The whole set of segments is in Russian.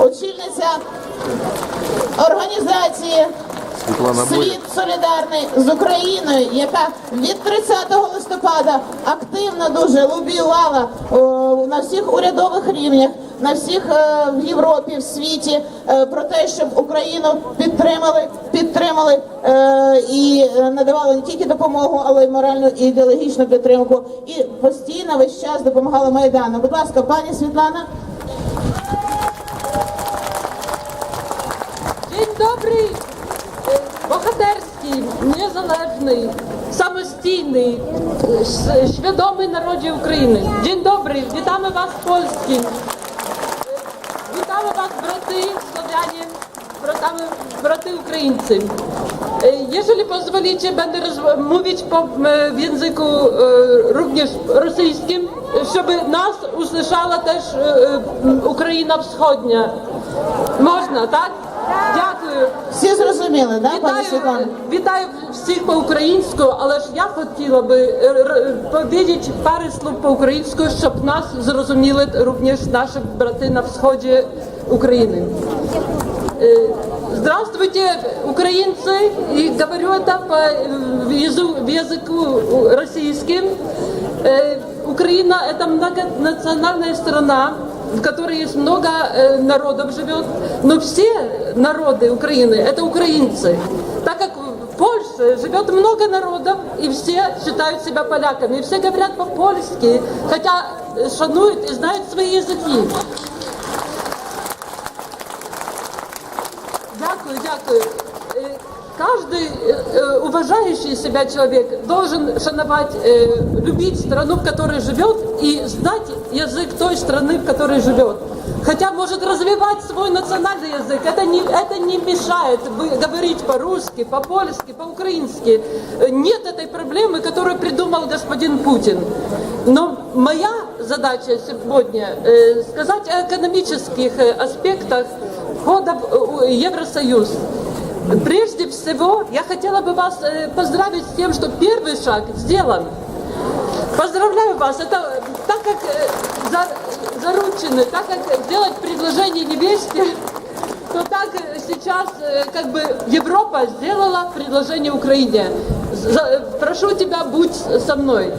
очільниця організації Світ солідарний з Україною, яка від 30 листопада активно дуже лобіювала на всіх урядових рівнях, на всіх е, в Європі, в світі е, про те, щоб Україну підтримали, підтримали е, і надавали не тільки допомогу, але й моральну і ідеологічну підтримку. І постійно весь час допомагала Майдану. Будь ласка, пані Світлана. День добрий, е, богатирський, незалежний, самостійний, е, с- свідомий народі України. День добрий, вітаємо вас польські. Е, Вітаємо вас, брати славяне, братами, браты украинцы. Э, Jeżeli pozwolicie, będę roz- mówić po, m, w języku e, również rosyjskim, żeby nas usłyszała też e, m, Ukraina Wschodnia. Można, tak? Дякую. Всі зрозуміли, да, пані Світлана? Вітаю, вітаю всіх по-українську, але ж я хотіла би е, р- powiedzieć пару слов по-українську, щоб нас зрозуміли również наші брати на сході України. Э, Здравствуйте, украинцы! И говорю это по э, в язу- в языку российским. Э, Украина – это многонациональная страна, в которой есть много э, народов живет, но все народы Украины – это украинцы. Так как в Польше живет много народов, и все считают себя поляками, и все говорят по-польски, хотя шануют и знают свои языки. Дякую, дякую. Каждый э, э, уважающий себя человек должен шановать, э, любить страну, в которой живет, и знать язык той страны, в которой живет. Хотя может развивать свой национальный язык, это не, это не мешает говорить по-русски, по-польски, по-украински. Нет этой проблемы, которую придумал господин Путин. Но моя задача сегодня э, сказать о экономических э, аспектах входа в э, Евросоюз. Прежде всего, я хотела бы вас э, поздравить с тем, что первый шаг сделан. Поздравляю вас. Это так как э, за- заручены, так как сделать предложение невесте, то так э, сейчас э, как бы Европа сделала предложение Украине. Э, прошу тебя, будь со мной.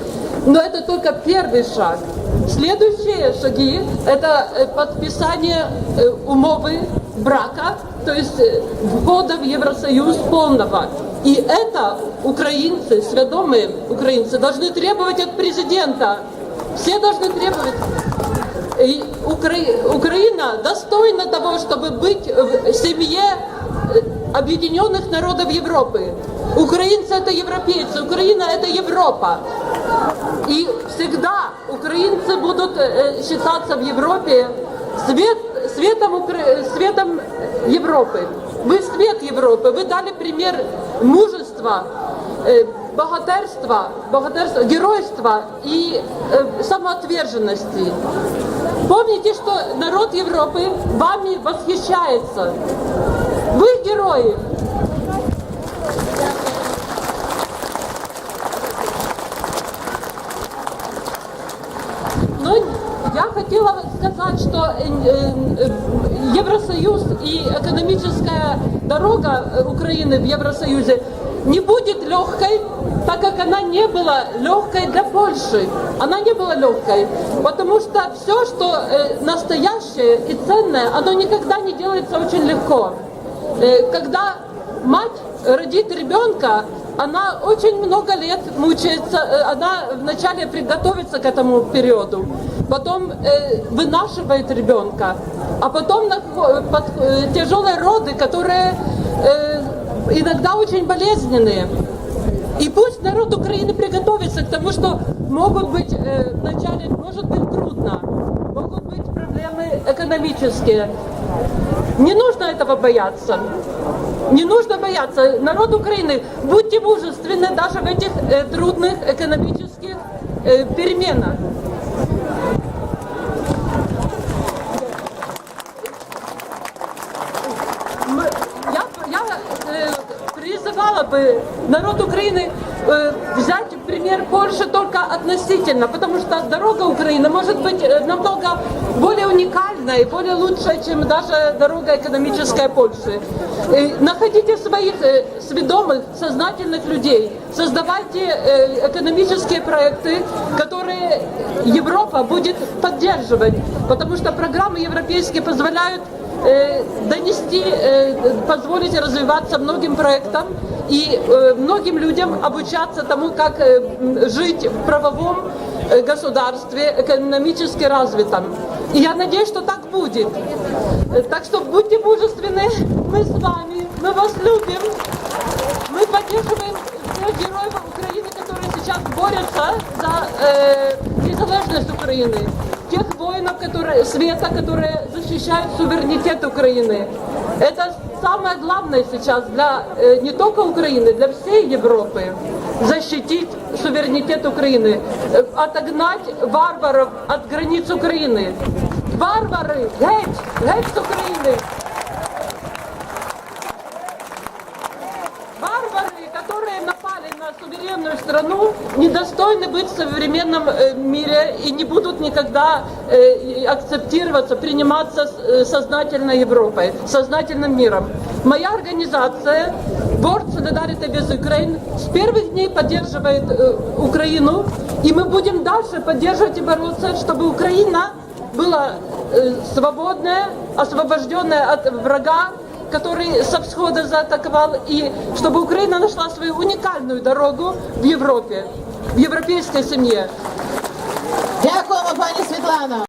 Но это только первый шаг. Следующие шаги – это э, подписание э, умовы брака, то есть э, входа в Евросоюз полного. И это украинцы, сведомые украинцы, должны требовать от президента. Все должны требовать. И Укра- Украина достойна того, чтобы быть в семье э, объединенных народов Европы. Украинцы это европейцы, Украина это Европа. И всегда украинцы будут э, считаться в Европе свет, светом, Укра- светом Европы. Вы свет Европы, вы дали пример мужества, э, богатырства, богатырства, геройства и э, самоотверженности. Помните, что народ Европы вами восхищается. Вы герои. Но я хотела сказать, что э, Евросоюз и экономическая дорога э, Украины в Евросоюзе не будет легкой, так как она не была легкой для Польши. Она не была легкой, потому что все, что э, настоящее и ценное, оно никогда не делается очень легко. Э, Когда мать родит ребенка, она очень много лет мучается, э, она вначале приготовится к этому периоду, потом э, вынашивает ребенка, а потом нахо- под, э, тяжелые роды, которые э, иногда очень болезненные. И пусть народ Украины приготовится к тому, что могут быть э, вначале, может быть трудно, могут быть проблемы экономические. Не нужно этого бояться. Не нужно бояться. Народ Украины, будьте мужественны даже в этих э, трудных экономических э, переменах. Призывала бы народ Украины э, взять пример Польши только относительно, потому что дорога Украины может быть э, намного более уникальной, более лучшей, чем даже дорога экономическая Польши. Э, Находите своих э, сведомых, сознательных людей, создавайте экономические проекты, которые Европа будет поддерживать, потому что программы европейские позволяют донести, э, позволить развиваться многим проектам и э, многим людям обучаться тому, как э, жить в правовом э, государстве, экономически развитом. И я надеюсь, что так будет. Э, Так что будьте мужественны, мы с вами, мы вас любим, мы поддерживаем всех героев Украины, которые сейчас борются за э, незалежность Украины. Тех воинов которые, света, которые защищают суверенитет Украины. Это самое главное сейчас для э, не только Украины, для всей Европы. Защитить суверенитет Украины, э, отогнать варваров от границ Украины. Варвары, геть, геть з України! Варвары, которые напали на суверенную страну, недостойны быть в современном э, мире и не будут никогда э, акцептироваться, приниматься э, сознательной Европой, сознательным миром. Моя организация Board Solidarity with Ukraine с первых дней поддерживает Украину, и мы будем дальше поддерживать и бороться, чтобы Украина была свободная, освобожденная от врага, который со всхода заатаковал, и чтобы Украина нашла свою уникальную дорогу в Европе, в европейской семье. Дякуємо, пані Світлано.